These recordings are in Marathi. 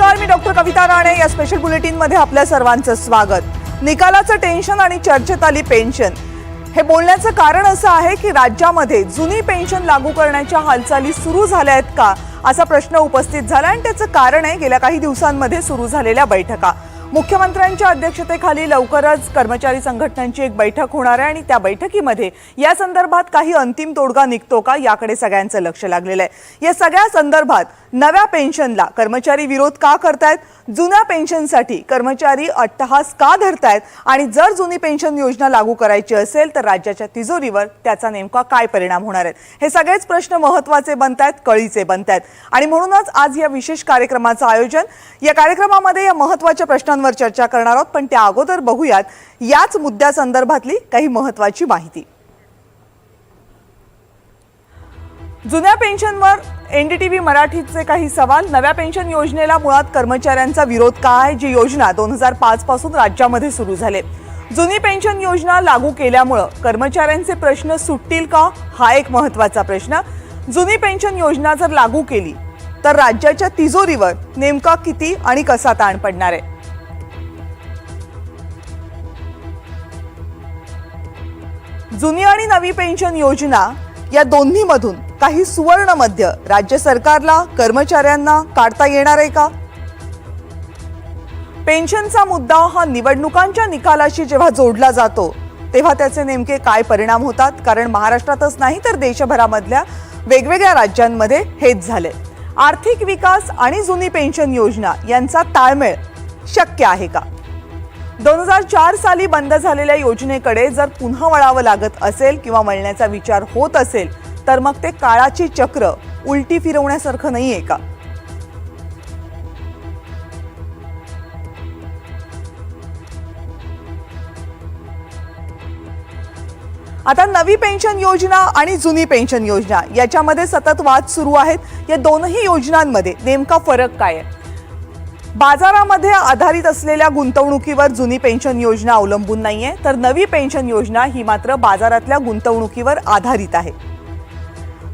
नमस्कार मी डॉक्टर कविता राणे. या स्पेशल बुलेटिनमध्ये आपल्या सर्वांचं स्वागत. निकालाचं टेन्शन आणि चर्चेत आली पेन्शन हे बोलण्याचं कारण असं आहे की राज्यामध्ये जुनी पेन्शन लागू करण्याच्या हालचाली सुरू झाल्या आहेत का? असा प्रश्न उपस्थित झाला आणि त्याचं कारण आहे गेल्या काही दिवसांमध्ये सुरू झालेल्या बैठका. मुख्यमंत्र्यांच्या अध्यक्षतेखाली लवकरच कर्मचारी संघटनांची एक बैठक होणार आहे आणि त्या बैठकीमध्ये या संदर्भात काही अंतिम तोडगा निघतो का याकडे सगळ्यांचं लक्ष लागलेलं आहे. या सगळ्या संदर्भात नव्या पेन्शनला कर्मचारी विरोध का करतायत? जुन्या पेन्शनसाठी कर्मचारी अट्टहास का धरतायत? आणि जर जुनी पेन्शन योजना लागू करायची असेल तर राज्याच्या तिजोरीवर त्याचा नेमका काय परिणाम होणार आहेत हे सगळेच प्रश्न महत्त्वाचे बनतायत कळीचे बनतायत. आणि म्हणूनच आज या विशेष कार्यक्रमाचं आयोजन या कार्यक्रमामध्ये या महत्त्वाच्या मुद्द्यांवर चर्चा करणार आहोत पण त्या अगोदर बघूयात याच मुद्द्यासंदर्भातली काही महत्वाची माहिती. जुन्या पेन्शनवर एनडीटीव्ही मराठीचे काही सवाल. नव्या पेन्शन योजनेला मुळात कर्मचाऱ्यांचा विरोध का आहे? जी योजना दोन हजार पाच पासून राज्यामध्ये सुरू झाले. जुनी पेन्शन योजना लागू केल्यामुळं कर्मचाऱ्यांचे प्रश्न सुटतील का? हा एक महत्त्वाचा प्रश्न. जुनी पेन्शन योजना जर लागू केली तर राज्याच्या तिजोरीवर नेमका किती आणि कसा ताण पडणार आहे? जुनी आणि नवी पेन्शन योजना या दोन्हीमधून काही सुवर्ण मध्य राज्य सरकारला कर्मचाऱ्यांना काढता येणार आहे का? पेन्शनचा मुद्दा हा निवडणुकांच्या निकालाशी जेव्हा जोडला जातो तेव्हा त्याचे नेमके काय परिणाम होतात? कारण महाराष्ट्रातच नाही तर देशभरामधल्या वेगवेगळ्या राज्यांमध्ये हेच झाले आर्थिक विकास आणि जुनी पेन्शन योजना यांचा ताळमेळ शक्य आहे का? दोन हजार चार साली बंद झालेल्या योजनेकडे जर पुन्हा वळावं लागत असेल किंवा वळण्याचा विचार होत असेल तर मग ते काळाची चक्र उलटी फिरवण्यासारखं नाहीये का? आता नवी पेन्शन योजना आणि जुनी पेन्शन योजना याच्यामध्ये सतत वाद सुरू आहेत. या दोनही योजनांमध्ये नेमका फरक काय आहे? बाजारामध्ये आधारित असलेल्या गुंतवणुकीवर जुनी पेन्शन योजना अवलंबून नाहीये तर नवी पेन्शन योजना ही मात्र बाजारातल्या गुंतवणुकीवर आधारित आहे.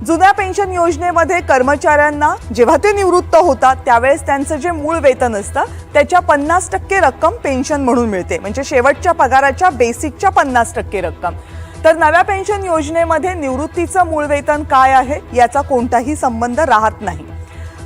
जुन्या पेन्शन योजनेमध्ये कर्मचाऱ्यांना जेव्हा ते निवृत्त होतात त्यावेळेस त्यांचं जे मूळ वेतन असतं त्याच्या पन्नास टक्के रक्कम पेन्शन म्हणून मिळते. म्हणजे शेवटच्या पगाराच्या बेसिकच्या पन्नास टक्के रक्कम. तर नव्या पेन्शन योजनेमध्ये निवृत्तीचं मूळ वेतन काय आहे याचा कोणताही संबंध राहत नाही.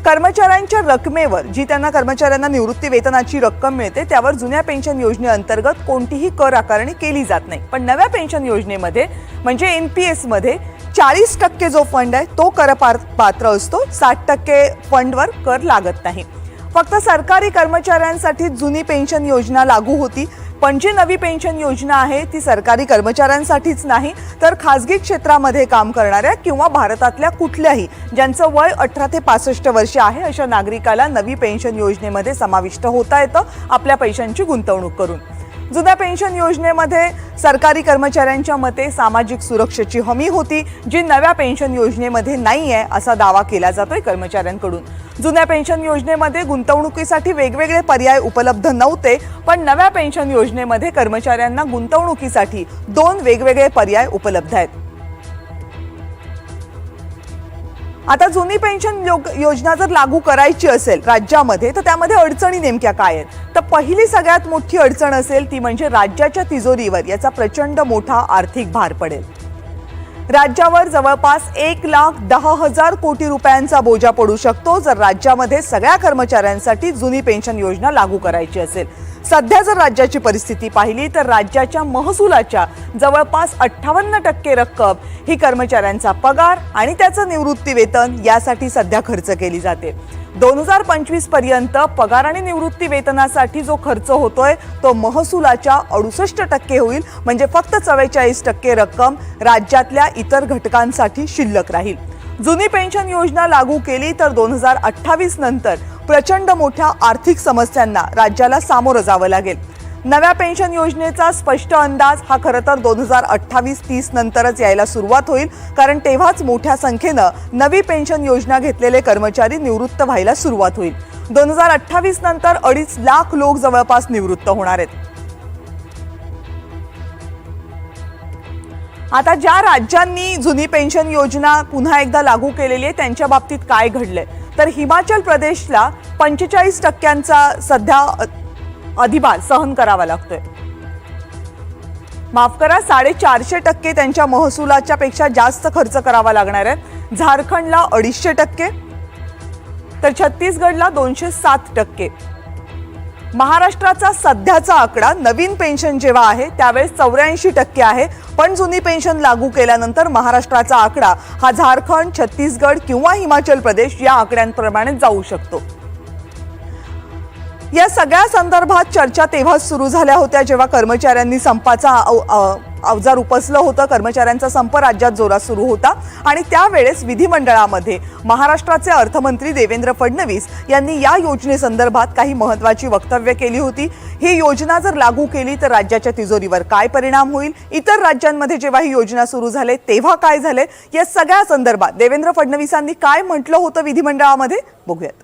कर्मचाऱ्यांच्या रकमेवर जी त्यांना कर्मचाऱ्यांना निवृत्ती वेतनाची रक्कम मिळते त्यावर जुन्या पेन्शन योजनेअंतर्गत कोणतीही कर आकारणी केली जात नाही. पण नव्या पेन्शन योजनेमध्ये म्हणजे एन पी एसमध्ये चाळीस टक्के जो फंड आहे तो कर पात्र असतो. साठ टक्के फंडवर कर लागत नाही. फक्त सरकारी कर्मचाऱ्यांसाठी जुनी पेन्शन योजना लागू होती. पण जी नवी पेन्शन योजना आहे ती सरकारी कर्मचाऱ्यांसाठीच नाही तर खाजगी क्षेत्रामध्ये काम करणाऱ्या किंवा भारतातल्या कुठल्याही ज्यांचं वय अठरा ते पासष्ट वर्ष आहे अशा नागरिकाला नवी पेन्शन योजनेमध्ये समाविष्ट होता येतं आपल्या पैशांची गुंतवणूक करून. जुन्या पेन्शन योजनेमध्ये सरकारी कर्मचाऱ्यांच्या मते सामाजिक सुरक्षेची हमी होती जी नव्या पेन्शन योजनेमध्ये नाही आहे असा दावा केला जातोय कर्मचाऱ्यांकडून. जुन्या पेन्शन योजनेमध्ये गुंतवणुकीसाठी वेगवेगळे पर्याय उपलब्ध नव्हते पण नव्या पेन्शन योजनेमध्ये कर्मचाऱ्यांना गुंतवणुकीसाठी दोन वेगवेगळे पर्याय उपलब्ध आहेत. आता जुनी पेन्शन योजना जर लागू करायची असेल राज्यामध्ये तर त्यामध्ये अडचणी नेमक्या काय आहेत? तर पहिली सगळ्यात मोठी अडचण असेल ती म्हणजे राज्याच्या तिजोरीवर याचा प्रचंड मोठा आर्थिक भार पडेल. राज्यावर जवळपास एक लाख दहा हजार कोटी रुपयांचा बोजा पडू शकतो. जर राज्यामध्ये सगळ्या कर्मचाऱ्यांसाठी जुनी पेन्शन योजना लागू करायची असेल. सध्या जर राज्याची परिस्थिती पाहिली तर राज्याच्या महसुलाच्या जवळपास अठ्ठावन्न टक्के रक्कम ही कर्मचाऱ्यांचा पगार आणि त्याचं निवृत्ती वेतन यासाठी सध्या खर्च केली जाते. दोन हजार पंचवीसपर्यंत पगार आणि निवृत्ती वेतनासाठी जो खर्च होतोय तो महसुलाच्या अडुसष्ट टक्के होईल. म्हणजे फक्त चव्वेचाळीस टक्के रक्कम राज्यातल्या इतर घटकांसाठी शिल्लक राहील. जुनी पेन्शन योजना लागू केली तर दोन हजार अठ्ठावीस नंतर प्रचंड मोठ्या आर्थिक समस्यांना राज्याला सामोरं जावं लागेल. नव्या पेन्शन योजनेचा स्पष्ट अंदाज हा खरं तर दोन हजार अठ्ठावीस तीस नंतरच यायला सुरुवात होईल कारण तेव्हाच मोठ्या संख्येनं नवी पेन्शन योजना घेतलेले कर्मचारी निवृत्त व्हायला सुरुवात होईल. दोन हजार अठ्ठावीस नंतर अडीच लाख लोक जवळपास निवृत्त होणार आहेत. आता ज्या राज्यांनी जुनी पेन्शन योजना पुन्हा एकदा लागू केलेली आहे त्यांच्या बाबतीत काय घडलंय? तर हिमाचल प्रदेशला पंचेचाळीस टक्क्यांचा सध्या अधिभार सहन करावा लागतोय. माफ करा साडेचारशे टक्के त्यांच्या महसुलाच्या पेक्षा जास्त खर्च करावा लागणार आहे झारखंडला अडीचशे टक्के तर छत्तीसगडला दोनशे सात टक्के. महाराष्ट्राचा सध्याचा आकडा नवीन पेन्शन जेव्हा आहे त्यावेळेस चौऱ्याऐंशी टक्के आहे. पण जुनी पेन्शन लागू केल्यानंतर महाराष्ट्राचा आकडा हा झारखंड छत्तीसगड किंवा हिमाचल प्रदेश या आकड्यांप्रमाणे जाऊ शकतो. या सगळ्या संदर्भात चर्चा तेव्हा सुरू झाल्या होत्या जेव्हा कर्मचाऱ्यांनी संपाचा अव- अवजार उपसलं होतं. कर्मचाऱ्यांचा संप राज्यात जोरात सुरू होता. आणि त्यावेळेस विधिमंडळामध्ये महाराष्ट्राचे अर्थमंत्री देवेंद्र फडणवीस यांनी या योजनेसंदर्भात काही महत्त्वाची वक्तव्य केली होती. ही योजना जर लागू केली तर राज्याच्या तिजोरीवर काय परिणाम होईल? इतर राज्यांमध्ये जेव्हा ही योजना सुरू झाले तेव्हा काय झाले? या सगळ्या संदर्भात देवेंद्र फडणवीसांनी काय म्हटलं होतं विधिमंडळामध्ये? बघूयात.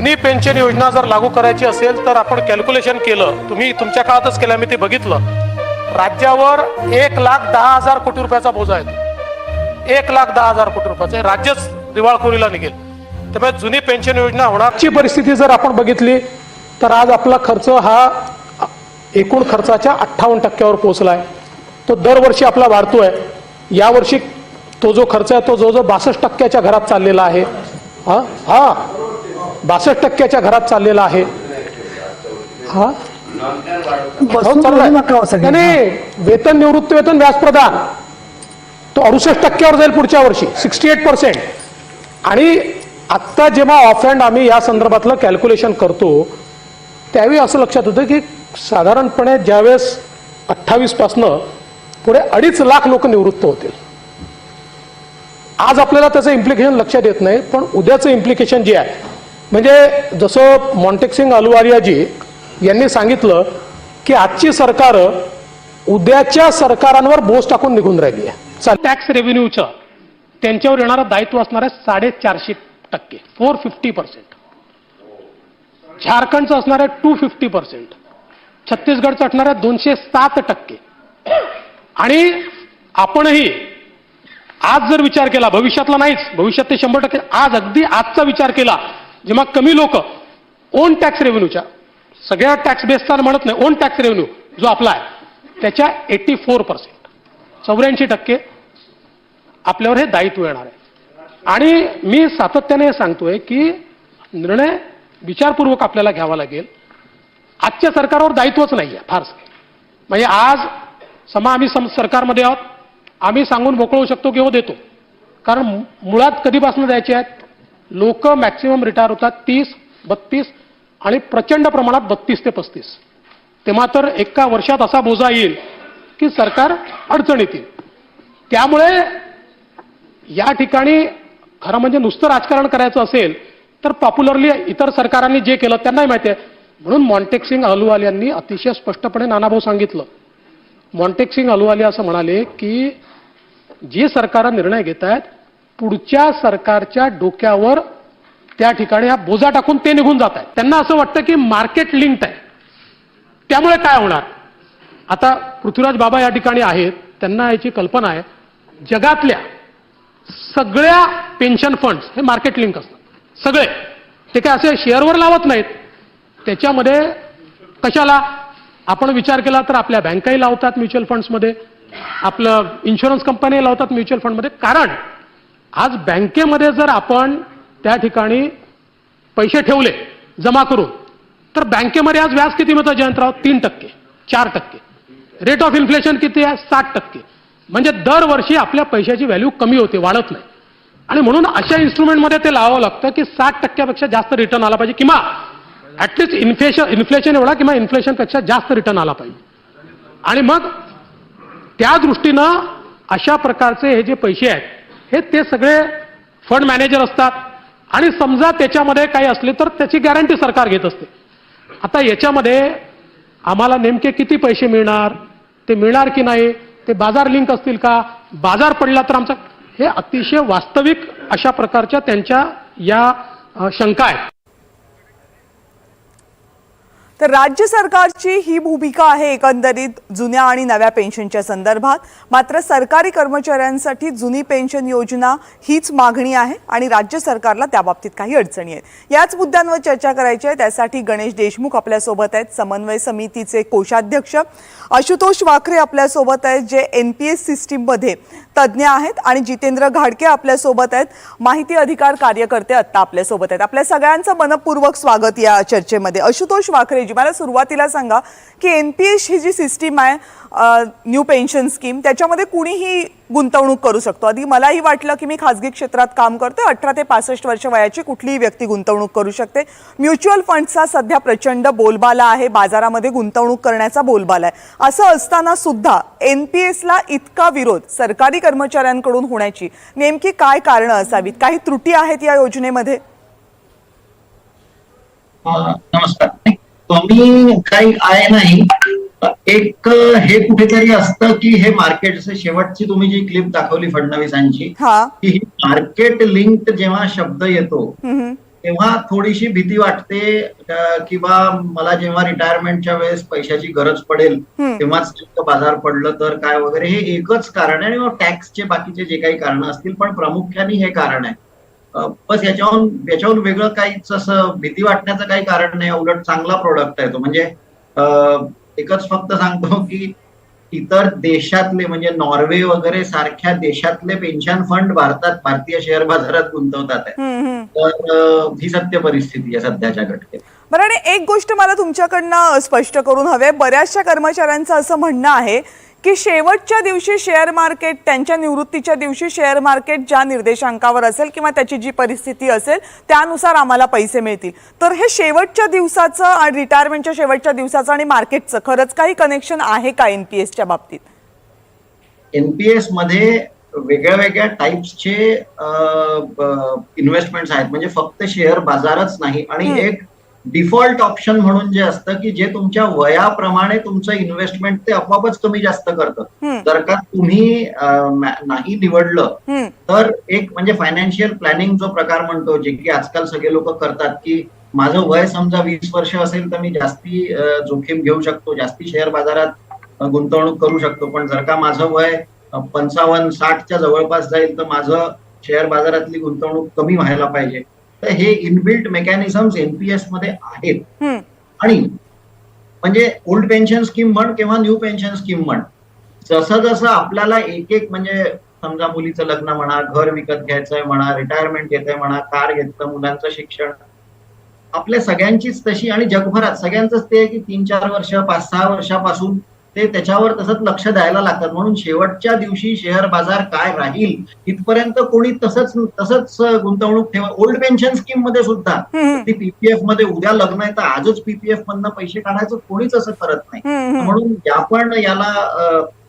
जुनी पेन्शन योजना जर लागू करायची असेल तर आपण कॅल्क्युलेशन केलं. तुम्ही तुमच्या काळातच केलं मी ते बघितलं. राज्यावर एक लाख दहा हजार कोटी रुपयाचा बोजा आहे एक लाख दहा हजार कोटी रुपयाचा. राज्यच दिवाळखोरीला निघेल. त्यामुळे जुनी पेन्शन योजना होणारची परिस्थिती जर आपण बघितली तर आज आपला खर्च हा एकूण खर्चाच्या अठ्ठावन्न टक्क्यावर पोहोचला आहे तो दरवर्षी आपला वाढतोय. यावर्षी तो जो खर्च आहे तो जवळजवळ बासष्ट टक्क्याच्या घरात चाललेला आहे. हा? हा. बासष्ट टक्क्याच्या घरात चाललेला आहे. हा? हो, नाही वेतन निवृत्ती वेतन व्याज प्रदान तो अडुसष्ट टक्क्यावर जाईल पुढच्या वर्षी सिक्स्टी एट पर्सेंट. आणि आत्ता जेव्हा ऑफ हँड आम्ही या संदर्भातलं कॅल्क्युलेशन करतो त्यावेळी असं लक्षात होतं की साधारणपणे ज्यावेळेस अठ्ठावीस पासनं पुढे अडीच लाख लोक निवृत्त होतील. आज आपल्याला त्याचं इम्प्लिकेशन लक्षात येत नाही पण उद्याचं इम्प्लिकेशन जे आहे म्हणजे जसं मॉन्टेक्सिंग अलुवारियाजी यांनी सांगितलं की आजची सरकार उद्याच्या सरकारांवर बोज टाकून निघून राहिली आहे. टॅक्स रेव्हेन्यूचं त्यांच्यावर येणारं दायित्व असणार आहे साडेचारशे टक्के फोर फिफ्टी पर्सेंट झारखंडचं असणार आहे टू फिफ्टी पर्सेंट छत्तीसगडचं असणार आहे दोनशे सात टक्के. आणि आपणही आज जर विचार केला भविष्यातला नाहीच भविष्यात ते शंभर टक्के आज अगदी आजचा विचार केला जेव्हा कमी लोक ओन टॅक्स रेव्हेन्यूच्या सगळ्या टॅक्स बेसचा म्हणत नाही ओन टॅक्स रेव्हेन्यू जो आपला आहे त्याच्या एटी फोर पर्सेंट चौऱ्याऐंशी टक्के आपल्यावर हे दायित्व येणार आहे. आणि मी सातत्याने हे सांगतोय की निर्णय विचारपूर्वक आपल्याला घ्यावा लागेल. आजच्या सरकारवर दायित्वच नाही आहे फारसं म्हणजे आज समा आम्ही सम सरकारमध्ये आहोत. आम्ही सांगून मोकळू शकतो किंवा हो देतो. कारण मु- मुळात कधीपासून द्यायचे आहेत? लोक मॅक्सिमम रिटायर होतात तीस बत्तीस आणि प्रचंड प्रमाणात बत्तीस ते पस्तीस. तेव्हा तर एका वर्षात असा बोजा येईल की सरकार अडचणीत येईल. त्यामुळे या ठिकाणी खरं म्हणजे नुसतं राजकारण करायचं असेल तर पॉप्युलरली इतर सरकारांनी जे केलं त्यांनाही माहिती आहे. म्हणून मॉन्टेक सिंग अहलुवाल यांनी अतिशय स्पष्टपणे नानाभाऊ सांगितलं. मॉन्टेक सिंग अहलुवालिया असं म्हणाले की जी सरकारं निर्णय घेत आहेत पुढच्या सरकारच्या डोक्यावर त्या ठिकाणी हा बोजा टाकून ते निघून जात आहेत. त्यांना असं वाटतं की मार्केट लिंक्ड आहे. त्यामुळे काय होणार? आता पृथ्वीराज बाबा या ठिकाणी आहेत. त्यांना याची कल्पना आहे. जगातल्या सगळ्या पेन्शन फंड्स हे मार्केट लिंक असतात. सगळे. ते काय असे शेअरवर लावत नाहीत. त्याच्यामध्ये कशाला? आपण विचार केला तर आपल्या बँकाही लावतात म्युच्युअल फंड्समध्ये. आपलं इन्शुरन्स कंपन्याही लावतात म्युच्युअल फंडमध्ये. कारण आज बँकेमध्ये जर आपण त्या ठिकाणी पैसे ठेवले जमा करून तर बँकेमध्ये आज व्याज किती मिळतं जयंतराव? तीन टक्के चार टक्के. रेट ऑफ इन्फ्लेशन किती आहे? साठ टक्के. म्हणजे दरवर्षी आपल्या पैशाची व्हॅल्यू कमी होते वाढत नाही. आणि म्हणून अशा इन्स्ट्रुमेंटमध्ये ते लावावं लागतं की साठ टक्क्यापेक्षा जास्त रिटर्न आला पाहिजे. किंवा ऍटलिस्ट इन्फ्लेशन इन्फ्लेशन एवढा किंवा इन्फ्लेशनपेक्षा जास्त रिटर्न आला पाहिजे. आणि मग त्या दृष्टीनं अशा प्रकारचे हे जे पैसे आहेत हे ते सगळे फंड मॅनेजर असतात. आणि समजा त्याच्यामध्ये काही असले तर त्याची गॅरंटी सरकार घेत असते. आता याच्यामध्ये आम्हाला नेमके किती पैसे मिळणार ते मिळणार की नाही ते बाजार लिंक असतील का बाजार पडला तर आमचा हे अतिशय वास्तविक अशा प्रकारच्या त्यांच्या या शंका आहेत. तर राज्य सरकारची ही भूमिका आहे एकंदरीत जुन्या आणि नव्या पेन्शनच्या संदर्भात. मात्र सरकारी कर्मचाऱ्यांसाठी जुनी पेन्शन योजना हीच मागणी आहे आणि राज्य सरकारला त्या बाबतीत काही अडचणी आहेत. याच मुद्द्यांवर चर्चा करायची आहे. त्यासाठी गणेश देशमुख आपल्यासोबत आहेत. समन्वय समितीचे कोषाध्यक्ष आशुतोष वाखरे आपल्यासोबत आहेत जे एन पी एस सिस्टीममध्ये तज्ज्ञ आहेत आणि जितेंद्र घाडके आपल्यासोबत आहेत. माहिती अधिकार कार्यकर्ते आत्ता आपल्यासोबत आहेत. आपल्या सगळ्यांचं मनपूर्वक स्वागत या चर्चेमध्ये. आशुतोष वाखरेजी मला सुरुवातीला सांगा की एन पी एस ही जी सिस्टीम आहे न्यू पेन्शन स्कीम त्याच्यामध्ये कुणीही गुंतवणूक करू शकतो. आधी मलाही वाटलं की मी खाजगी क्षेत्रात काम करते अठरा ते पासष्ट वर्ष वयाची कुठलीही व्यक्ती गुंतवणूक करू शकते. म्युच्युअल फंडचा सध्या प्रचंड बोलबाला आहे बाजारामध्ये गुंतवणूक करण्याचा बोलबाला आहे. असं असताना सुद्धा एन पी एसला इतका विरोध सरकारी कर्मचाऱ्यांकडून होण्याची नेमकी काय कारणं असावीत? काही त्रुटी आहेत या योजनेमध्ये? नमस्कार. कमी काही आहे नाही. एक हे कुठेतरी असतं की हे मार्केटचे शेवटची तुम्ही जी क्लिप दाखवली फडणवीसांची हा. की ही मार्केट लिंक्ड जेव्हा शब्द येतो. तेव्हा थोडीशी भीती वाटते अ, की बा मला जेव्हा रिटायरमेंटच्या वेळेस पैशाची गरज पडेल. तेव्हाच बाजार पडलं तर काय वगैरे हे एकच कारण आहे. आणि टॅक्सचे बाकीचे जे काही कारण असतील पण प्रामुख्याने हे कारण आहे. बस याच्याहून याच्याहून वेगळं काहीच असं भीती वाटण्याचं काही कारण नाही. उलट चांगला प्रोडक्ट आहे तो. म्हणजे एकच फक्त सांगतो की इतर देशातले म्हणजे नॉर्वे वगैरे सारख्या देशातले पेन्शन फंड भारतात भारतीय शेअर बाजारात गुंतवतात. तर ही सत्य परिस्थिती आहे सध्याच्या घटनेत बरं आणि एक गोष्ट मला तुमच्याकडनं स्पष्ट करून हवे. बऱ्याचशा कर्मचाऱ्यांचं असं म्हणणं आहे की शेवटच्या दिवशी शेअर मार्केट त्यांच्या निवृत्तीच्या दिवशी शेअर मार्केट ज्या निर्देशांकावर असेल किंवा त्याची जी परिस्थिती असेल त्यानुसार आम्हाला पैसे मिळतील. तर हे शेवटच्या दिवसाचं आणि रिटायरमेंटच्या शेवटच्या दिवसाचं आणि मार्केटचं खरंच काही कनेक्शन आहे का एन पी एसच्या बाबतीत? एनपीएसमध्ये वेगळ्या वेगळ्या टाईप्सचे इन्व्हेस्टमेंट्स आहेत. म्हणजे फक्त शेअर बाजारच नाही. आणि. एक डिफॉल्ट ऑप्शन म्हणून जे असतं की जे तुमच्या वयाप्रमाणे तुमचं इन्व्हेस्टमेंट ते आपोआपच कमी जास्त करतं. जर का तुम्ही नाही निवडलं तर एक म्हणजे फायनान्शियल प्लॅनिंग जो प्रकार म्हणतो जे की आजकाल सगळे लोक करतात की माझं वय समजा वीस वर्ष असेल तर मी जास्ती जोखीम घेऊ शकतो जास्ती शेअर बाजारात गुंतवणूक करू शकतो. पण जर का माझं वय पंचावन्न साठच्या जवळपास जाईल तर माझं शेअर बाजारातली गुंतवणूक कमी व्हायला पाहिजे. तर हे इनबिल्ट मेकॅनिझम्स एनपीएसमध्ये आहेत. आणि म्हणजे ओल्ड पेन्शन स्कीम म्हण किंवा न्यू पेन्शन स्कीम म्हण जसं जसं आपल्याला एक एक म्हणजे समजा मुलीचं लग्न म्हणा घर विकत घ्यायचंय म्हणा रिटायरमेंट घेतंय म्हणा कार घेतलं मुलांचं शिक्षण आपल्या सगळ्यांचीच तशी आणि जगभरात सगळ्यांचंच ते आहे की तीन चार वर्ष पाच सहा वर्षापासून ते त्याच्यावर तसंच लक्ष द्यायला लागतात. म्हणून शेवटच्या दिवशी शेअर बाजार काय राहील इथपर्यंत कोणी तसंच तसंच गुंतवणूक ठेवा. ओल्ड पेन्शन स्कीममध्ये सुद्धा ती पीपीएफमध्ये उद्या लग्न आहे तर आजच पीपीएफ मधनं पैसे काढायचं कोणीच असं करत नाही. म्हणून आपण याला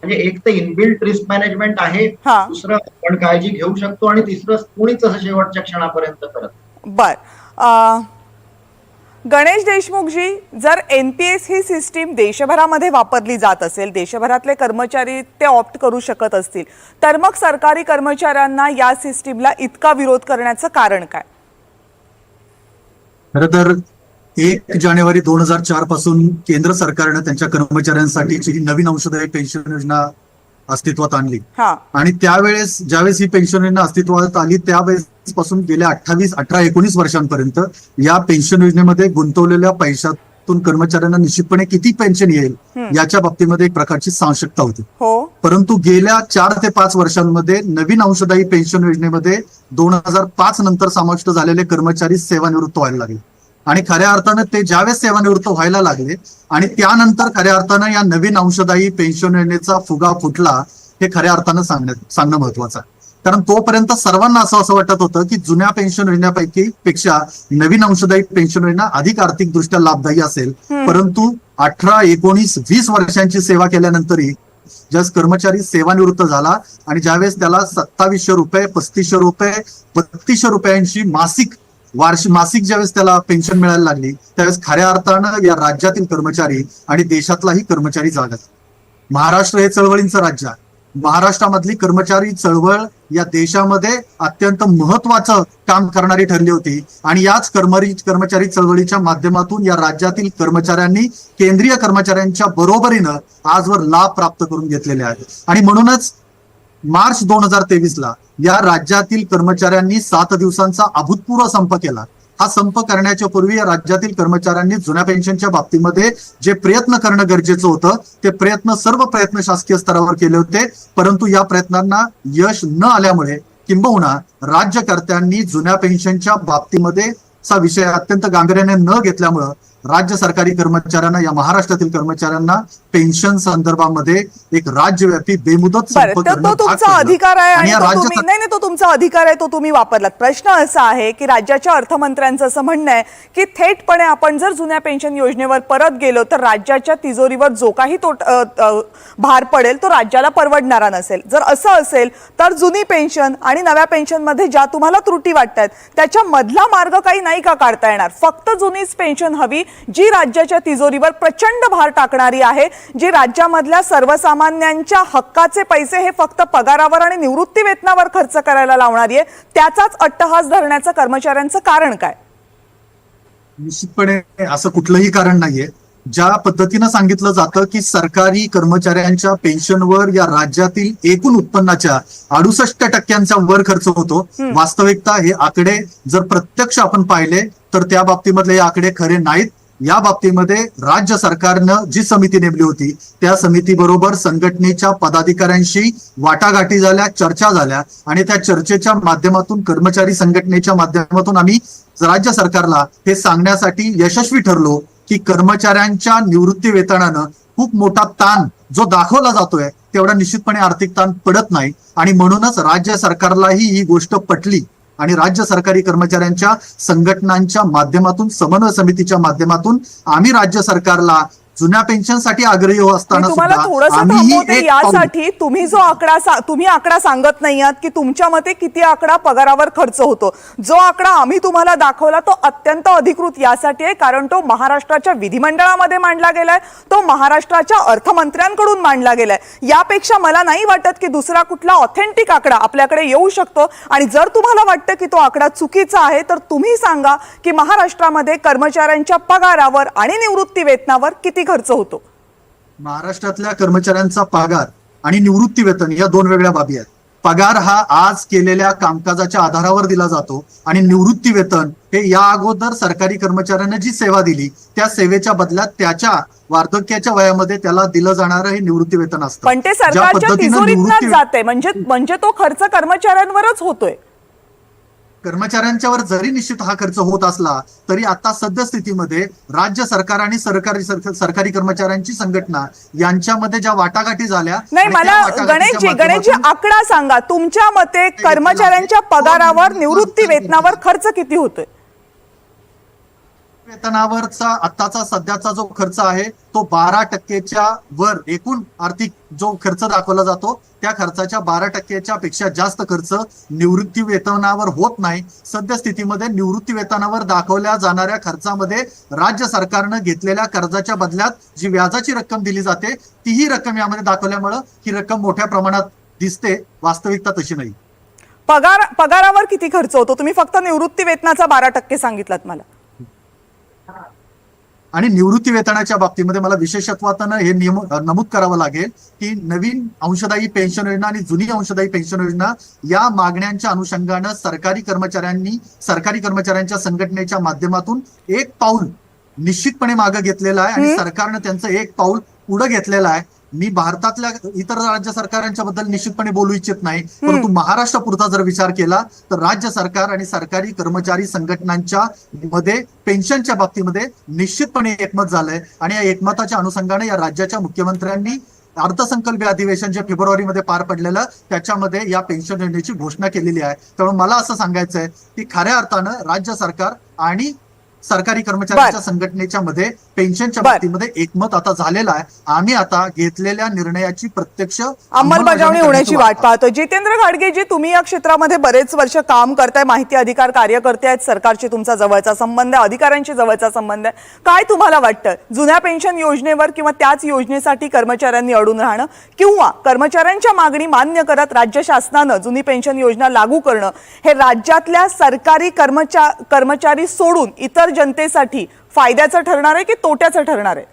म्हणजे एक तर इनबिल्ट रिस्क मॅनेजमेंट आहे दुसरं आपण काळजी घेऊ शकतो आणि तिसरं कोणीच असं शेवटच्या क्षणापर्यंत करत. बर. गणेश देशमुखजी जर एन पी एस ही सिस्टीम देशभरामध्ये वापरली जात असेल देशभरातले कर्मचारी ते ऑप्ट करू शकत असतील तर मग सरकारी कर्मचाऱ्यांना या सिस्टीमला इतका विरोध करण्याचं कारण काय? खरं तर एक जानेवारी दोन हजार चारपासून केंद्र सरकारनं त्यांच्या कर्मचाऱ्यांसाठीची ही नवीन औषधं पेन्शन योजना अस्तित्वात आणली. हा. आणि त्यावेळेस ज्यावेळेस ही पेन्शन योजना अस्तित्वात आली त्यावेळेस पासून गेल्या अठ्ठावीस अठरा एकोणीस वर्षांपर्यंत या पेन्शन योजनेमध्ये गुंतवलेल्या पैशातून कर्मचाऱ्यांना निश्चितपणे किती पेन्शन येईल. याच्या बाबतीमध्ये एक प्रकारची साशक्ता होती. हो. परंतु गेल्या चार ते पाच वर्षांमध्ये नवीन औषधाई पेन्शन योजनेमध्ये दोन हजार पाच नंतर समाविष्ट झालेले कर्मचारी सेवानिवृत्त व्हायला लागले. आणि खऱ्या अर्थानं ते ज्यावेळेस सेवानिवृत्त व्हायला लागले आणि त्यानंतर खऱ्या अर्थानं या नवीन औषधाई पेन्शन योजनेचा फुगा फुटला हे खऱ्या अर्थानं सांगण्यात सांगणं महत्वाचं आहे. कारण तोपर्यंत सर्वांना असं असं वाटत होतं की जुन्या पेन्शन योजनेपैकी पेक्षा नवीन औषधाई पेन्शन योजना अधिक आर्थिकदृष्ट्या लाभदायी असेल. परंतु अठरा एकोणीस वीस वर्षांची सेवा केल्यानंतरही ज्यावेळेस कर्मचारी सेवानिवृत्त झाला आणि ज्यावेळेस त्याला सत्तावीसशे रुपये पस्तीसशे रुपये बत्तीसशे रुपयांची मासिक वार्षिक मासिक ज्यावेळेस त्याला पेन्शन मिळायला लागली त्यावेळेस खऱ्या अर्थानं या राज्यातील कर्मचारी आणि देशातलाही कर्मचारी जागत. महाराष्ट्र हे चळवळींचं राज्य आहे. महाराष्ट्रामधली कर्मचारी चळवळ या देशामध्ये अत्यंत महत्वाचं काम करणारी ठरली होती. आणि याच कर्मरी कर्मचारी चळवळीच्या माध्यमातून या राज्यातील कर्मचाऱ्यांनी केंद्रीय कर्मचाऱ्यांच्या बरोबरीनं आजवर लाभ प्राप्त करून घेतलेले आहेत. आणि म्हणूनच मार्च दोन हजार तेवीस ला या राज्यातील कर्मचाऱ्यांनी सात दिवसांचा अभूतपूर्व संप केला. हा संप करण्याच्या पूर्वी या राज्यातील कर्मचाऱ्यांनी जुन्या पेन्शनच्या बाबतीमध्ये जे प्रयत्न करणं गरजेचं होतं ते प्रयत्न सर्व प्रयत्न शासकीय स्तरावर केले होते. परंतु या प्रयत्नांना यश न आल्यामुळे किंबहुना राज्यकर्त्यांनी जुन्या पेन्शनच्या बाबतीमध्ये चा विषय अत्यंत गांभीर्याने न घेतल्यामुळं राज्य सरकारी कर्मचाऱ्यांना या महाराष्ट्रातील कर्मचाऱ्यांना पेन्शन संदर्भामध्ये एक राज्यव्यापी बेमुदत तो तुमचा. अधिकार आहे आणि नाही नाही तो तुमचा अधिकार आहे तो तुम्ही वापरलात. प्रश्न असा आहे की राज्याच्या अर्थमंत्र्यांचं असं म्हणणं आहे की थेटपणे आपण जर जुन्या पेन्शन योजनेवर परत गेलो तर राज्याच्या तिजोरीवर जो काही तो भार पडेल तो राज्याला परवडणारा नसेल. जर असं असेल तर जुनी पेन्शन आणि नव्या पेन्शनमध्ये ज्या तुम्हाला त्रुटी वाटतात त्याच्या मधला मार्ग काही नाही का काढता येणार? फक्त जुनीच पेन्शन हवी जी राज्याच्या तिजोरीवर प्रचंड भार टाकणारी आहे जी राज्यामधल्या सर्वसामान्यांच्या हक्काचे पैसे हे फक्त पगारावर आणि निवृत्ती वेतनावर खर्च करायला लावणारी आहे त्याचाच अट्टहास धरण्याचं कर्मचाऱ्यांचं कारण काय? निश्चितपणे असं कुठलंही कारण नाहीये. ज्या पद्धतीनं सांगितलं जातं की सरकारी कर्मचाऱ्यांच्या पेन्शनवर या राज्यातील एकूण उत्पन्नाच्या अडुसष्ट टक्क्यांचा वर खर्च होतो. वास्तविकता हे आकडे जर प्रत्यक्ष आपण पाहिले तर त्या बाबतीमधले हे आकडे खरे नाहीत. या बाबतीमध्ये राज्य सरकारनं जी समिती नेमली होती त्या समितीबरोबर संघटनेच्या पदाधिकाऱ्यांशी वाटाघाटी झाल्या चर्चा झाल्या आणि त्या चर्चेच्या माध्यमातून कर्मचारी संघटनेच्या माध्यमातून आम्ही राज्य सरकारला हे सांगण्यासाठी यशस्वी ठरलो की कर्मचाऱ्यांच्या निवृत्ती वेतनानं खूप मोठा ताण जो दाखवला जातोय तेवढा निश्चितपणे आर्थिक ताण पडत नाही. आणि म्हणूनच राज्य सरकारलाही ही गोष्ट पटली. आणि राज्य सरकारी कर्मचाऱ्यांच्या संघटनांच्या माध्यमातून समन्वय समितीच्या माध्यमातून आम्ही राज्य सरकारला जुन्या पेन्शनसाठी आग्रही हो असताना तुम्हाला थोडंसं यासाठी. तुम्ही जो आकडा सा- तुम्ही आकडा सांगत नाही आहात की तुमच्या मते किती आकडा पगारावर खर्च होतो. जो आकडा आम्ही तुम्हाला दाखवला तो अत्यंत अधिकृत यासाठी आहे कारण तो महाराष्ट्राच्या विधिमंडळामध्ये मांडला गेलाय तो महाराष्ट्राच्या अर्थमंत्र्यांकडून मांडला गेलाय. यापेक्षा मला नाही वाटत की दुसरा कुठला ऑथेंटिक आकडा आपल्याकडे येऊ शकतो. आणि जर तुम्हाला वाटतं की तो आकडा चुकीचा आहे तर तुम्ही सांगा की महाराष्ट्रामध्ये कर्मचाऱ्यांच्या पगारावर आणि निवृत्ती वेतनावर किती खर्च होतो. महाराष्ट्रातल्या कर्मचाऱ्यांचा पगार आणि निवृत्ती वेतन या दोन वेगळ्या बाबी आहेत. पगार हा आज केलेल्या कामकाजाच्या आधारावर दिला जातो आणि निवृत्ती वेतन हे या अगोदर सरकारी कर्मचाऱ्यांना जी सेवा दिली त्या सेवेच्या बदल्यात त्याच्या वार्धक्याच्या वयामध्ये त्याला दिलं जाणारं हे निवृत्ती वेतन असतं. पण ते सरकारच्या निवृत्ती जाते म्हणजे म्हणजे तो खर्च कर्मचाऱ्यांवरच होतोय. कर्मचाऱ्यांच्यावर जरी निश्चित हा खर्च होत असला तरी आता सद्यस्थितीमध्ये राज्य सरकार आणि सरकारी सरक- सरकारी कर्मचाऱ्यांची संघटना यांच्यामध्ये ज्या वाटाघाटी झाल्या नाही मला गणेशजी गणेशजी आकडा सांगा तुमच्या मते कर्मचाऱ्यांच्या पगारावर निवृत्ती वेतनावर खर्च किती होतोय? वेतनावरचा आत्ताचा सध्याचा जो खर्च आहे तो बारा टक्केच्या वर एकूण आर्थिक जो खर्च दाखवला जातो त्या खर्चाच्या बारा टक्क्याच्या पेक्षा जास्त खर्च निवृत्ती वेतनावर होत नाही. सद्यस्थितीमध्ये निवृत्ती वेतनावर दाखवल्या जाणाऱ्या खर्चामध्ये राज्य सरकारनं घेतलेल्या कर्जाच्या बदल्यात जी व्याजाची रक्कम दिली जाते तीही रक्कम यामध्ये दाखवल्यामुळं ही रक्कम मोठ्या प्रमाणात दिसते. वास्तविकता तशी नाही. पगार पगारावर किती खर्च होतो? तुम्ही फक्त निवृत्ती वेतनाचा बारा टक्के सांगितलात मला. आणि निवृत्ती वेतनाच्या बाबतीमध्ये मला विशेषत्वानं हे नियम नमूद करावं लागेल की नवीन अंशदायी पेन्शन योजना आणि जुनी अंशदायी पेन्शन योजना या मागण्यांच्या अनुषंगानं सरकारी कर्मचाऱ्यांनी सरकारी कर्मचाऱ्यांच्या संघटनेच्या माध्यमातून एक पाऊल निश्चितपणे मागे घेतलेलं आहे आणि. सरकारनं त्यांचं एक पाऊल पुढे घेतलेलं आहे मी भारतातल्या इतर राज्य सरकारांच्या बद्दल निश्चितपणे बोलू इच्छित नाही. परंतु महाराष्ट्रापुरता जर विचार केला तर राज्य सरकार आणि सरकारी कर्मचारी संघटनांच्या मध्ये पेन्शनच्या बाबतीमध्ये निश्चितपणे एकमत झालंय. आणि या एकमताच्या अनुषंगाने या राज्याच्या मुख्यमंत्र्यांनी अर्थसंकल्पीय अधिवेशन जे फेब्रुवारीमध्ये पार पडलेलं त्याच्यामध्ये या पेन्शन योजनेची घोषणा केलेली आहे. त्यामुळे मला असं सांगायचं आहे की खऱ्या अर्थानं राज्य सरकार आणि सरकारी कर्मचाऱ्यांच्या. संघटनेच्या मध्ये पेन्शनच्या. बाबतीमध्ये एकमत आता झालेलं आहे आम्ही आता घेतलेल्या निर्णयाची प्रत्यक्ष अंमलबजावणी होण्याची वाट पाहतो जितेंद्र घाडगे जी तुम्ही या क्षेत्रामध्ये बरेच वर्ष काम करताय माहिती अधिकार कार्यकर्ते आहेत सरकारशी तुमचा जवळचा संबंध आहे अधिकाऱ्यांशी जवळचा संबंध आहे काय तुम्हाला वाटतं जुन्या पेन्शन योजनेवर किंवा त्याच योजनेसाठी कर्मचाऱ्यांनी अडून राहणं किंवा कर्मचाऱ्यांच्या मागणी मान्य करत राज्य शासनानं जुनी पेन्शन योजना लागू करणं हे राज्यातल्या सरकारी कर्मचा कर्मचारी सोडून इतर जनतेसाठी फायद्याचं ठरणार आहे की तोट्याचं ठरणार आहे?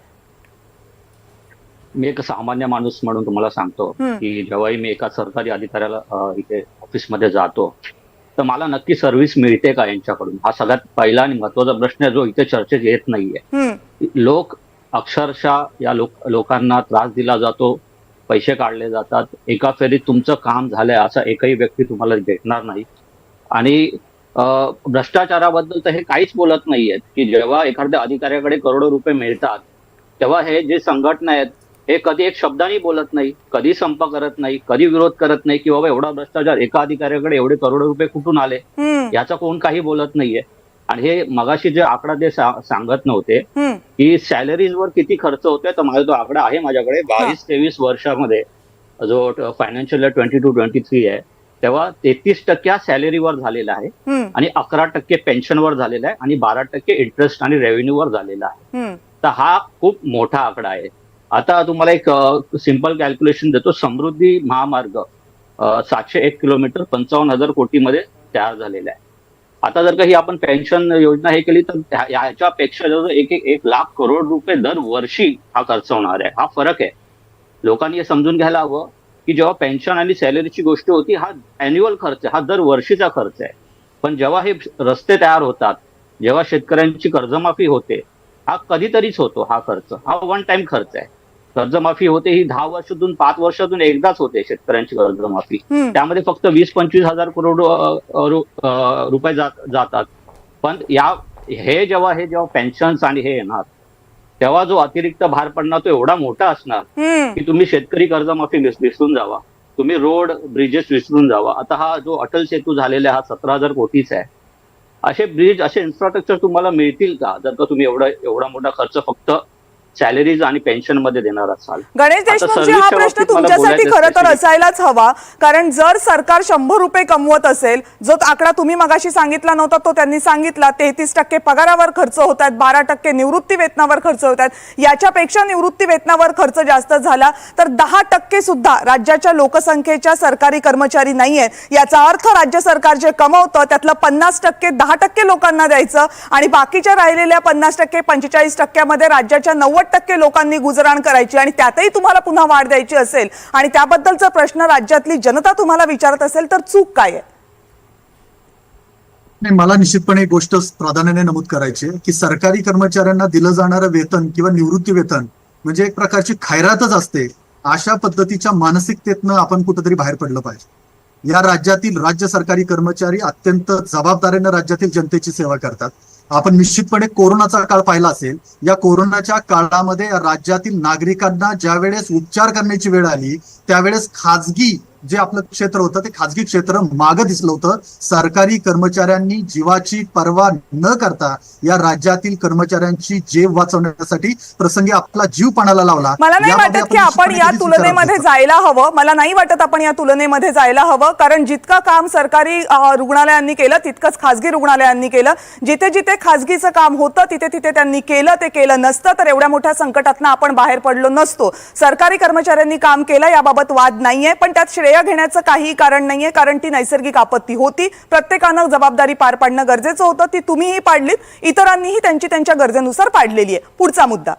मी एक सामान्य माणूस म्हणून तुम्हाला सांगतो. की जेव्हाही मी एका सरकारी अधिकाऱ्याला इथे ऑफिसमध्ये जातो तर मला नक्की सर्व्हिस मिळते का यांच्याकडून? हा सगळ्यात पहिला आणि महत्त्वाचा प्रश्न आहे जो इथे चर्चेत येत नाहीये. लोक अक्षरशः या लोक लोकांना त्रास दिला जातो पैसे काढले जातात एका फेरीत तुमचं काम झालंय असा एकही व्यक्ती तुम्हाला भेटणार नाही. आणि भ्रष्टाचाराबद्दल तर हे काहीच बोलत नाहीयेत की जेव्हा एखाद्या अधिकाऱ्याकडे करोडो रुपये मिळतात तेव्हा हे जे संघटना आहेत हे कधी एक शब्दाने बोलत नाही कधी संप करत नाही कधी विरोध करत नाही की बाबा एवढा भ्रष्टाचार एका अधिकाऱ्याकडे एवढे करोडो रुपये कुठून आले? याचा कोण काही बोलत नाहीये. आणि हे मगाशी जे आकडा ते सांगत नव्हते की सॅलरीजवर किती खर्च होतोय तर माझा तो आकडा आहे माझ्याकडे बावीस तेवीस वर्षामध्ये जो financial twenty two twenty three आहे तेव्हा तेहतीस टक्के हा सॅलरीवर झालेला आहे. आणि अकरा टक्के पेन्शनवर झालेला आहे आणि बारा टक्के इंटरेस्ट आणि रेव्हेन्यूवर झालेला आहे. तर हा खूप मोठा आकडा आहे. आता तुम्हाला एक सिंपल कॅल्क्युलेशन देतो. समृद्धी महामार्ग सातशे एक किलोमीटर पंचावन्न हजार कोटीमध्ये तयार झालेला आहे. आता जर का ही आपण पेन्शन योजना हे केली तर ह्याच्यापेक्षा जवळ एक एक एक लाख करोड रुपये दरवर्षी हा खर्च होणार आहे. हा फरक आहे. लोकांनी हे समजून घ्यायला हवं. की जेव्हा पेन्शन आणि सॅलरीची गोष्ट होती हा अॅन्युअल खर्च हा दरवर्षीचा खर्च आहे. पण जेव्हा हे रस्ते तयार होतात जेव्हा शेतकऱ्यांची कर्जमाफी होते हा कधीतरीच होतो हा खर्च. हा वन टाइम खर्च आहे. कर्जमाफी होते ही दहा वर्षातून पाच वर्षातून एकदाच होते शेतकऱ्यांची कर्जमाफी. त्यामध्ये फक्त वीस पंचवीस हजार करोड रुपये जात- जातात. पण या हे जेव्हा हे जेव्हा पेन्शन्स आणि हे येणार तेव्हा जो अतिरिक्त भार पडणार तो एवढा मोठा असणार की तुम्ही शेतकरी कर्जमाफी विस- विसरून जावा. तुम्ही रोड ब्रिजेस विसरून जावा. आता हा जो अटल सेतू झालेला हा सतरा हजार कोटीचा आहे. असे ब्रिज असे इन्फ्रास्ट्रक्चर तुम्हाला मिळतील का? जर का तुम्ही एवढा एवढा मोठा खर्च फक्त सॅलरीज आणि पेन्शनमध्ये देणार असाल. गणेश आता देशमुखजी हा प्रश्न तुमच्यासाठी खरं तर. असायलाच हवा. कारण जर सरकार शंभर रुपये कमवत असेल जो आकडा तुम्ही मगाशी सांगितला नव्हता तो त्यांनी सांगितला तेहतीस टक्के पगारावर खर्च होत आहेत बारा टक्के निवृत्ती वेतनावर खर्च होत आहेत. याच्यापेक्षा निवृत्ती वेतनावर खर्च जास्त झाला तर दहा टक्के सुद्धा राज्याच्या लोकसंख्येच्या सरकारी कर्मचारी नाही आहेत याचा अर्थ राज्य सरकार जे कमवतं त्यातलं पन्नास टक्के दहा टक्के लोकांना द्यायचं आणि बाकीच्या राहिलेल्या पन्नास टक्के पंचेचाळीस टक्क्यामध्ये राज्याच्या नव्वद टक्के लोकांनी गुजराण करायची आणि त्यातही तुम्हाला पुन्हा वाढ द्यायची असेल आणि त्याबद्दलचा प्रश्न राज्यातली जनता तुम्हाला विचारत असेल तर चूक काय आहे? नाही मला निश्चितपणे एक गोष्ट प्राधान्याने नमूद करायची आहे की सरकारी कर्मचाऱ्यांना दिलं जाणारं वेतन किंवा निवृत्ती वेतन म्हणजे एक प्रकारची खैरातच असते. अशा पद्धतीच्या मानसिकतेतनं आपण कुठेतरी बाहेर पडलं पाहिजे. या राज्यातील राज्य सरकारी कर्मचारी अत्यंत जबाबदारीनं राज्यातील जनतेची सेवा करतात. आपण निश्चितपणे कोरोनाचा काळ पाहिला असेल. या कोरोनाच्या काळामध्ये राज्यातील नागरिकांना ज्यावेळेस उपचार करण्याची वेळ आली त्यावेळेस खाजगी जे आपलं क्षेत्र होतं ते खाजगी क्षेत्र मागं दिसलं होतं. सरकारी कर्मचाऱ्यांनी जीवाची पर्वा न करता या राज्यातील कर्मचाऱ्यांची जेव वाचवण्यासाठी प्रसंगी आपला जीव पणाला लावला. मला नाही वाटत की आपण या तुलनेमध्ये जायला हवं. मला नाही वाटत आपण या तुलनेमध्ये जायला हवं. कारण जितकं काम सरकारी रुग्णालयांनी केलं तितकंच खासगी रुग्णालयांनी केलं. जिथे जिथे खासगीचं काम होतं तिथे तिथे त्यांनी केलं ते केलं नसतं तर एवढ्या मोठ्या संकटातनं आपण बाहेर पडलो नसतो. सरकारी कर्मचाऱ्यांनी काम केलं याबाबत वाद नाहीये पण त्यात श्रेय घेण्याचं काही कारण नाहीये कारण ती नैसर्गिक आपत्ती होती. प्रत्येकानं जबाबदारी पार पाडणं गरजेचं होतं. ती तुम्हीही पाडलीत. इतरांनीही त्यांची त्यांच्या गरजेनुसार पाडलेली आहे. पुढचा मुद्दा.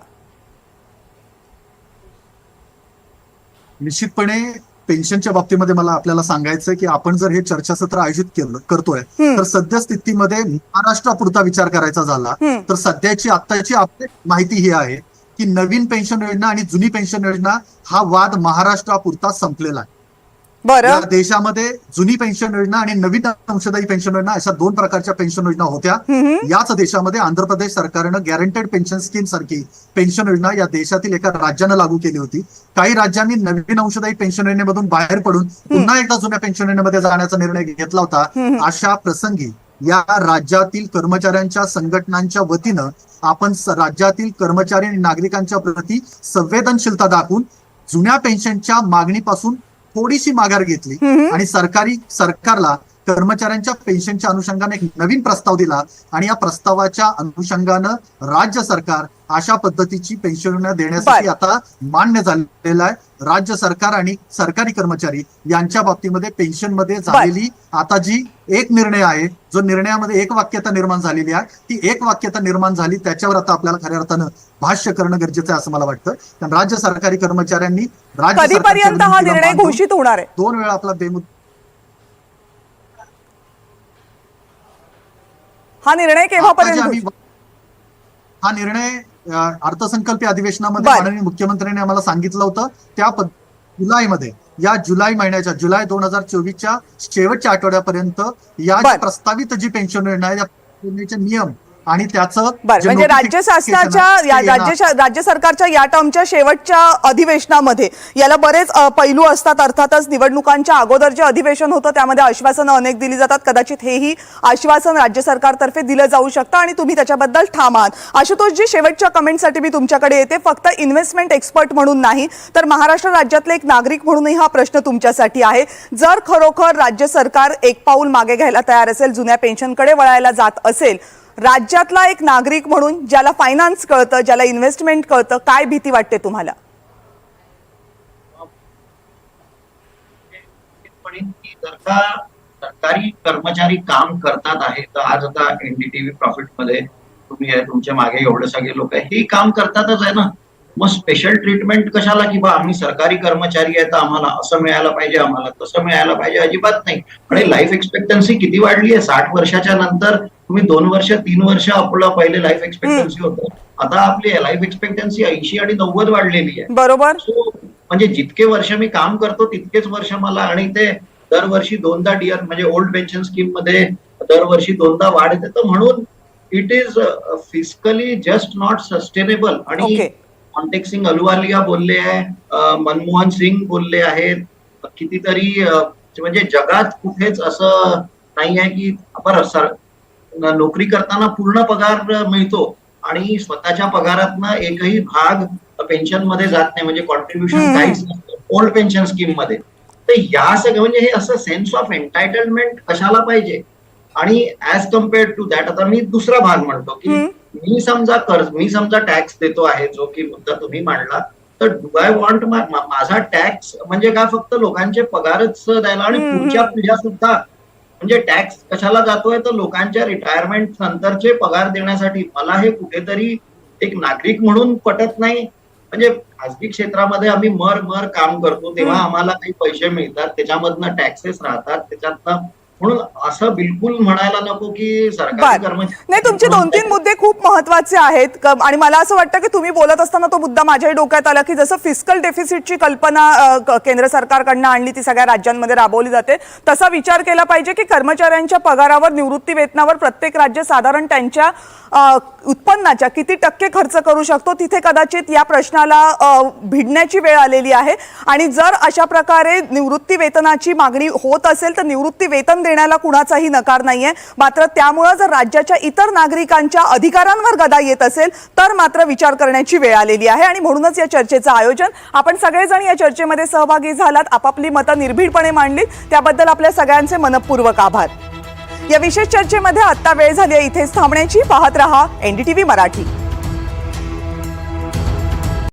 निश्चितपणे पेन्शनच्या बाबतीमध्ये मला आपल्याला सांगायचं की आपण जर हे चर्चासत्र आयोजित केलं करतोय. तर सद्यस्थितीमध्ये महाराष्ट्रापुरता विचार करायचा झाला. तर सध्याची आत्ताची अपडेट माहिती ही आहे की नवीन पेन्शन योजना आणि जुनी पेन्शन योजना हा वाद महाराष्ट्रापुरता संपलेला आहे. या देशामध्ये जुनी पेन्शन योजना आणि नवीन अंशदायी पेन्शन योजना अशा दोन प्रकारच्या पेन्शन योजना होत्या. याच देशामध्ये आंध्र प्रदेश सरकारनं गॅरंटेड पेन्शन स्कीम सारखी पेन्शन योजना या देशातील एका राज्यानं लागू केली होती. काही राज्यांनी नवीन अंशदायी पेन्शन योजनेमधून बाहेर पडून पुन्हा एकदा जुन्या पेन्शन योजनेमध्ये जाण्याचा निर्णय घेतला होता. अशा प्रसंगी या राज्यातील कर्मचाऱ्यांच्या संघटनांच्या वतीनं आपण राज्यातील कर्मचारी आणि नागरिकांच्या प्रती संवेदनशीलता दाखवून जुन्या पेन्शनच्या मागणीपासून थोडीशी माघार घेतली. आणि सरकारी सरकारला कर्मचाऱ्यांच्या पेन्शनच्या अनुषंगाने एक नवीन प्रस्ताव दिला आणि या प्रस्तावाच्या अनुषंगानं राज्य सरकार अशा पद्धतीची पेन्शन देण्यासाठी. आता मान्य झालेलं आहे. राज्य सरकार आणि सरकारी कर्मचारी यांच्या बाबतीमध्ये पेन्शनमध्ये झालेली आता जी एक निर्णय आहे जो निर्णयामध्ये एक वाक्यता निर्माण झालेली आहे ती एक वाक्यता निर्माण झाली त्याच्यावर आता आपल्याला खऱ्या अर्थानं भाष्य करणं गरजेचं आहे असं मला वाटतं. कारण राज्य सरकारी कर्मचाऱ्यांनी राज्य दोन वेळा आपला बेमुद हा निर्णय केव्हापर्यंत? हा निर्णय अर्थसंकल्पीय अधिवेशनामध्ये. माननीय मुख्यमंत्र्यांनी आम्हाला सांगितलं होतं त्या जुलैमध्ये या जुलै महिन्याच्या जुलै दोन हजार चोवीसच्या शेवटच्या आठवड्यापर्यंत या प्रस्तावित जी पेन्शन योजना आहे या योजनेचे नियम आणि त्याचं म्हणजे राज्य शासनाच्या राज्य राज्य सरकारच्या या टर्मच्या शेवटच्या अधिवेशनामध्ये याला बरेच पैलू असतात. अर्थातच निवडणुकांच्या अगोदर जे अधिवेशन होतं त्यामध्ये आश्वासनं अनेक दिली जातात. कदाचित हेही आश्वासन राज्य सरकारतर्फे दिलं जाऊ शकतं आणि तुम्ही त्याच्याबद्दल ठाम आहात. आशुतोषजी शेवटच्या कमेंटसाठी मी तुमच्याकडे येते. फक्त इन्व्हेस्टमेंट एक्सपर्ट म्हणून नाही तर महाराष्ट्र राज्यातले एक नागरिक म्हणूनही हा प्रश्न तुमच्यासाठी आहे. जर खरोखर राज्य सरकार एक पाऊल मागे घ्यायला तयार असेल जुन्या पेन्शनकडे वळायला जात असेल राज्यातला एक नागरिक म्हणून ज्याला फायनान्स कळतं ज्याला इन्व्हेस्टमेंट कळतं काय भीती वाटते तुम्हाला? जर का सरकारी कर्मचारी काम करतात आहे तर आज आता एनडीटीव्ही प्रॉफिटमध्ये तुम्ही तुमच्या मागे एवढे सगळे लोक आहे हे काम करतातच आहे ना. मग स्पेशल ट्रीटमेंट कशाला की बा आम्ही सरकारी कर्मचारी आहे तर आम्हाला असं मिळायला पाहिजे आम्हाला तसं मिळायला पाहिजे अजिबात नाही. आणि लाईफ एक्सपेक्टन्सी किती वाढली आहे? साठ वर्षाच्या नंतर तुम्ही दोन वर्ष तीन वर्ष आपलं पहिले लाईफ एक्सपेक्टन्सी होतं. आता आपली लाईफ एक्सपेक्टन्सी ऐंशी आणि नव्वद वाढलेली आहे. बरोबर. म्हणजे जितके वर्ष मी काम करतो तितकेच वर्ष मला आणि ते दरवर्षी दोनदा डिअर म्हणजे ओल्ड पेन्शन स्कीममध्ये दरवर्षी दोनदा वाढ येते तर म्हणून it is physically just not sustainable आणि ओके कॉन्टेक सिंग अलुवालिया बोलले आहे मनमोहन सिंग बोलले आहेत. कितीतरी म्हणजे जगात कुठेच असं नाही आहे की बरं नोकरी करताना पूर्ण पगार मिळतो आणि स्वतःच्या पगारातनं एकही भाग पेन्शनमध्ये जात नाही. म्हणजे कॉन्ट्रीब्युशन. काहीच नसतं. ओल्ड पेन्शन स्कीममध्ये. तर या सगळं म्हणजे हे असं सेन्स ऑफ एन्टायटलमेंट कशाला पाहिजे? आणि ऍज कम्पेअर्ड टू दॅट आता मी दुसरा भाग म्हणतो की. मी समजा कर्ज मी समजा टॅक्स देतो आहे जो की मुद्दा तुम्ही मांडला तर डू आय वॉन्ट माझा टॅक्स म्हणजे काय? फक्त लोकांचे पगारच द्यायला आणि. पुढच्या पिढ्या सुद्धा. म्हणजे टॅक्स कशाला जातोय? तर लोकांच्या रिटायरमेंट नंतरचे पगार देण्यासाठी. मला हे कुठेतरी एक नागरिक म्हणून पटत नाही. म्हणजे खाजगी क्षेत्रामध्ये आम्ही मर मर काम करतो. तेव्हा. आम्हाला काही पैसे मिळतात. त्याच्यामधनं टॅक्सेस राहतात. त्याच्यातनं म्हणून असं बिलकुल म्हणायला नको की सरकारी. कर्मचारी नाही तुमचे दोन तीन मुद्दे खूप महत्त्वाचे आहेत आणि मला असं वाटतं की तुम्ही बोलत असताना तो मुद्दा माझ्याही डोक्यात आला की जसं फिजिकल डेफिसिटची कल्पना केंद्र सरकारकडनं आणली ती सगळ्या राज्यांमध्ये राबवली जाते तसा विचार केला पाहिजे की कर्मचाऱ्यांच्या पगारावर निवृत्ती वेतनावर प्रत्येक राज्य साधारण त्यांच्या उत्पन्नाच्या किती टक्के खर्च करू शकतो तिथे कदाचित या प्रश्नाला भिडण्याची वेळ आलेली आहे आणि जर अशा प्रकारे निवृत्ती वेतनाची मागणी होत असेल तर निवृत्ती वेतन देण्याला कोणाचाही नकार नाहीये. मात्र त्यामुळं जर राज्याच्या इतर नागरिकांच्या अधिकारांवर गदा येत असेल तर मात्र विचार करण्याची वेळ आलेली आहे. आणि म्हणूनच या चर्चेचं आयोजन आपण सगळेजण या चर्चेमध्ये सहभागी झालात आपापली मतं निर्भीडपणे मांडलीत त्याबद्दल आपल्या सगळ्यांचे मनपूर्वक आभार. या विशेष चर्चेमध्ये आत्ता वेळ झाली आहे इथेच थांबण्याची. पाहत रहा एनडीटीव्ही मराठी.